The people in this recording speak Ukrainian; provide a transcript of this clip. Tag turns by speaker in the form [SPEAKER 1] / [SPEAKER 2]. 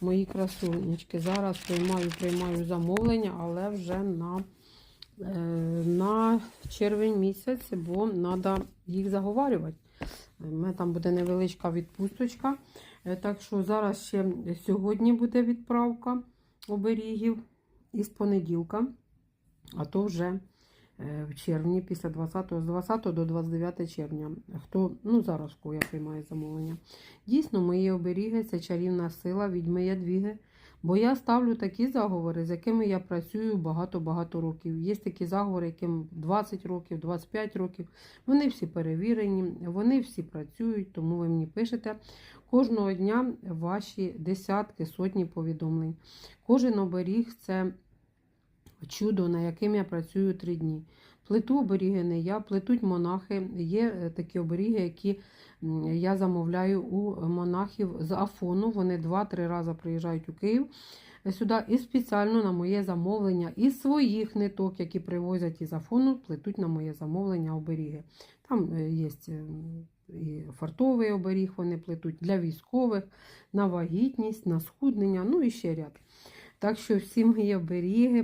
[SPEAKER 1] мої красунечки. Зараз приймаю, приймаю замовлення, але вже на, е, на червень місяць, бо треба їх заговарювати. У мене там буде невеличка відпусточка. Е, Так що зараз ще сьогодні буде відправка оберігів із понеділка, а то вже в червні, після 20, з 20 до 29 червня. Хто ну зараз кого я приймаю замовлення. Дійсно, мої оберіги це чарівна сила відьми Ядвіги. Бо я ставлю такі заговори, з якими я працюю багато-багато років. Є такі заговори, яким 20 років, 25 років. Вони всі перевірені, вони всі працюють, тому ви мені пишете кожного дня ваші десятки, сотні повідомлень. Кожен оберіг це чудо, на яким я працюю три дні. Плету оберіги не я, плетуть монахи. Є е, такі оберіги, які я замовляю у монахів з Афону. Вони два-три рази приїжджають у Київ е, сюди і спеціально на моє замовлення із своїх ниток, які привозять із Афону, плетуть на моє замовлення оберіги. Там е, є і фартовий оберіг, вони плетуть для військових, на вагітність, на схуднення, ну і ще ряд. Так що всі мої оберіги